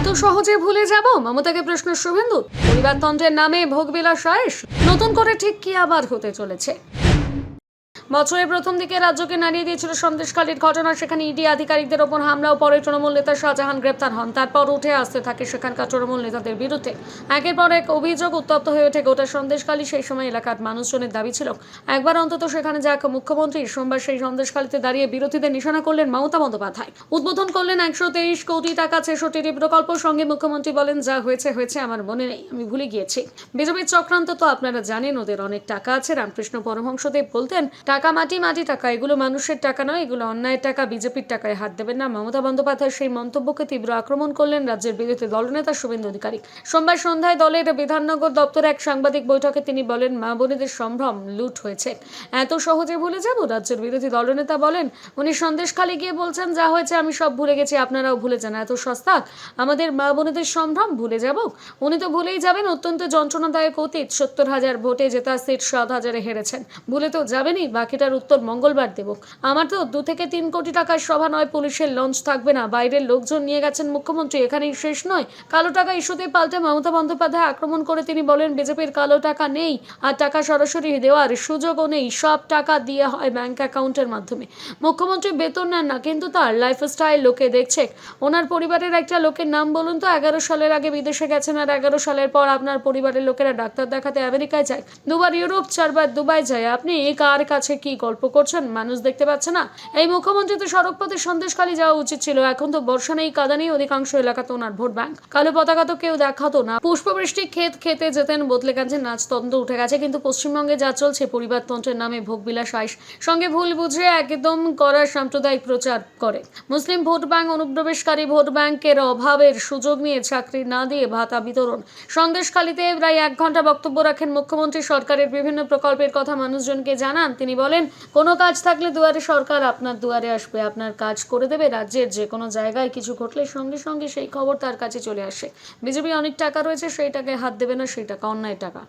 এত সহজে ভুলে যাব? মমতাকে প্রশ্ন, শুভেন্দু? পরিবারতন্ত্রের নামে ভোগবিলাস নতুন করে ঠিক কি আবার হতে চলেছে? বছরের প্রথম দিকে রাজ্যকে নাড়িয়ে দিয়েছিল সন্দেশকালীর ঘটনা। সেখানে ইডি আধিকারিকদের ওপর হামলা ও পরে তৃণমূল নেতা শাহজাহান গ্রেপ্তার হন। তারপর উঠে আসতে থাকে সেখানকার তৃণমূল নেতাদের বিরুদ্ধে। একের পর এক অভিযোগ উত্তপ্ত হয়ে ওঠে গোটা সন্দেশকালী সেই সময় এলাকার মানুষজনের দাবি ছিল, একবার অন্তত সেখানে যাক মুখ্যমন্ত্রী। সোমবার সেই সন্দেশকালীতে দাঁড়িয়ে বিরোধীদের নিশানা করলেন মমতা বন্দ্যোপাধ্যায়। উদ্বোধন করলেন একশো তেইশ কোটি টাকা, ছেষট্টিটি প্রকল্প। সঙ্গে মুখ্যমন্ত্রী বলেন, যা হয়েছে হয়েছে, আমার মনে নেই, আমি ভুলে গিয়েছি। বিজেপির চক্রান্ত তো আপনারা জানেন, ওদের অনেক টাকা আছে। রামকৃষ্ণ পরমহংসদেব বলতেন, টাকা মাটি মাটি টাকা। এগুলো মানুষের টাকা নয়, এগুলো অন্যায়ের টাকা, বিজেপির টাকায় হাত দেবেন না। মমতা বন্দ্যোপাধ্যায় সেই মন্তব্যকে তীব্র আক্রমণ করলেন রাজ্যের বিরোধী দলনেতা শুভেন্দু অধিকারী। সোমবার সন্ধ্যায় দলের বিধাননগর দপ্তরে এক সাংবাদিক বৈঠকে তিনি বলেন, মা বোনেদের সম্ভ্রম লুট হয়েছে। এত সহজে ভুলে যাব? রাজ্যের বিরোধী দলনেতা বলেন, উনি সন্দেশখালি গিয়ে বলছেন, যা হয়েছে আমি সব ভুলে গেছি, আপনারাও ভুলে যান, এত সস্তা আমাদের মা বোনেদের সম্ভ্রম ভুলে যাব? উনি তো ভুলেই যাবেন, অত্যন্ত যন্ত্রণাদায়ক অতীত। সত্তর হাজার ভোটে জেতা সিট সাত হাজারে হেরেছেন। ভুলে তো যাবেনই বাকিটার উত্তর মঙ্গলবার দেব। আমার তো দু থেকে তিন কোটি টাকার সভা নয়, পুলিশের লঞ্চ থাকবে না। বাইরের লোকজন নিয়ে গেছেন মুখ্যমন্ত্রী, এখানেই শেষ নয়। কালো টাকা ইস্যুতে পাল্টে মমতা বন্দ্যোপাধ্যায় আক্রমণ করে তিনি বলেন, বিজেপির কালো টাকা নেই আর টাকা সরাসরি দেওয়ার সুযোগও নেই, সব টাকা দিয়ে হয় ব্যাংক অ্যাকাউন্টের মাধ্যমে। মুখ্যমন্ত্রী বেতন নেন না, কিন্তু তার লাইফস্টাইল লোকে দেখছে। ওনার পরিবারের একটা লোকের নাম বলুন তো, এগারো সালের আগে বিদেশে গেছেন আর এগারো সালের পর আপনার পরিবারের লোকেরা ডাক্তার দেখাতে আমেরিকায় যায়। দুবার ইউরোপ, চারবার দুবাই যায়। আপনি কার কাছে কি গল্প করছেন? মানুষ দেখতে পাচ্ছে না। এই মুখ্যমন্ত্রী তো সড়কপথে সন্দেশখালী যাওয়া উচিত ছিল। এখন তো বর্ষা নেই, কাদা নেই, অধিকাংশ এলাকাতে ওনার ভোট ব্যাংক। কালো পতাকা তো কেউ দেখাতো না। পুষ্পবৃষ্টি ক্ষেত খেতে যেতেন, বদলে গেছে নাচতন্ত্র, উঠে গেছে, কিন্তু পশ্চিমবঙ্গে যা চলছে, পরিবারতন্ত্রের নামে ভোগবিলাস আইস। সঙ্গে ভুল বুঝে একদম করার সাম্প্রদায়িক প্রচার করে। মুসলিম ভোট ব্যাংক, অনুপ্রবেশকারী ভোট ব্যাংকের অভাবের সুযোগ নিয়ে চাকরি না দিয়ে ভাতা বিতরণ। সন্দেশখালীতে প্রায় এক ঘণ্টা বক্তব্য রাখেন মুখ্যমন্ত্রী। সরকারের বিভিন্ন প্রকল্পের কথা মানুষজনকে জানান। তিনি বলেন, কোনো কাজ থাকলে দুয়ারে সরকার আপনার দুয়ারে আসবে, আপনার কাজ করে দেবে, রাজ্যের যে কোনো জায়গায় কিছু ঘটলে সঙ্গে সঙ্গে সেই খবর তার কাছে চলে আসে। বিজেপি অনেক টাকা রয়েছে সেই টাকায় হাত দেবে না সেই টাকা অন্যায় টাকা।